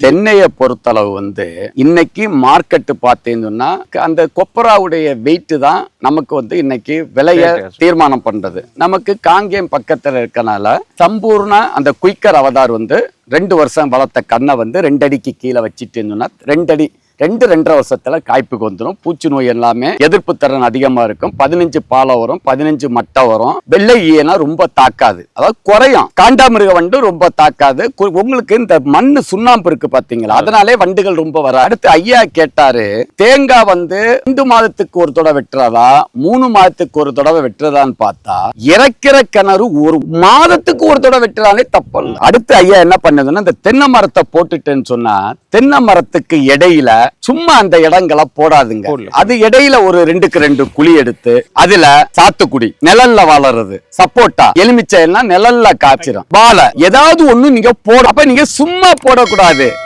தென்னையை பொறுத்தளவு வந்து இன்னைக்கு மார்க்கெட்டு பார்த்தீங்கன்னா அந்த கொப்பராவுடைய வெயிட் தான் நமக்கு வந்து இன்னைக்கு விலைய. தீர்மானம் பண்றது நமக்கு காங்கேயம் பக்கத்துல இருக்கனால சம்பூர்ண அந்த குயிக்கர் அவதார் வந்து ரெண்டு வருஷம் வளர்த்த கண்ணை வந்து ரெண்டு அடிக்கு கீழே வச்சுட்டேன்னா ரெண்டு அடி ரெண்டு ரெண்டரை வருஷத்துல காய்ப்புக்கு வந்துடும் பூச்சி நோய் எல்லாமே எதிர்ப்பு திறன் அதிகமா இருக்கும். பதினஞ்சு பாலை வரும் பதினஞ்சு மட்டை வரும். வெள்ளை ஈயனா ரொம்ப தாக்காது. அதாவது குறையும். காண்டாமிருக வண்டு ரொம்ப தாக்காது. உங்களுக்கு இந்த மண்ணு சுண்ணாம்பு இருக்கு பாத்தீங்களா? அதனாலே வண்டுகள் ரொம்ப வர அடுத்து ஐயா கேட்டாரு தேங்காய் வந்து ரெண்டு மாதத்துக்கு ஒரு தடவை வெட்டுறதா? மூணு மாதத்துக்கு ஒரு தடவை வெட்டுறதான்னு பார்த்தா இறக்கிற கிணறு ஒரு மாதத்துக்கு ஒரு தடவை வெட்டுறானே தப்பல்ல அடுத்து ஐயா என்ன பண்ணுதுன்னா இந்த தென்னை மரத்தை போட்டுட்டேன்னு சொன்னா தென்னை மரத்துக்கு இடையில சும்மா அந்த இடங்களை போடாதுங்க. அது இடையில ஒரு ரெண்டுக்கு ரெண்டு குழி எடுத்து அதுல சாத்துக்குடி நிழல்ல வளருது சப்போட்டா எலுமிச்சை எல்லாம் நிழல்ல காய்ச்சிரும். வாழை ஏதாவது ஒண்ணு நீங்க போட அப்ப நீங்க சும்மா போடக்கூடாது.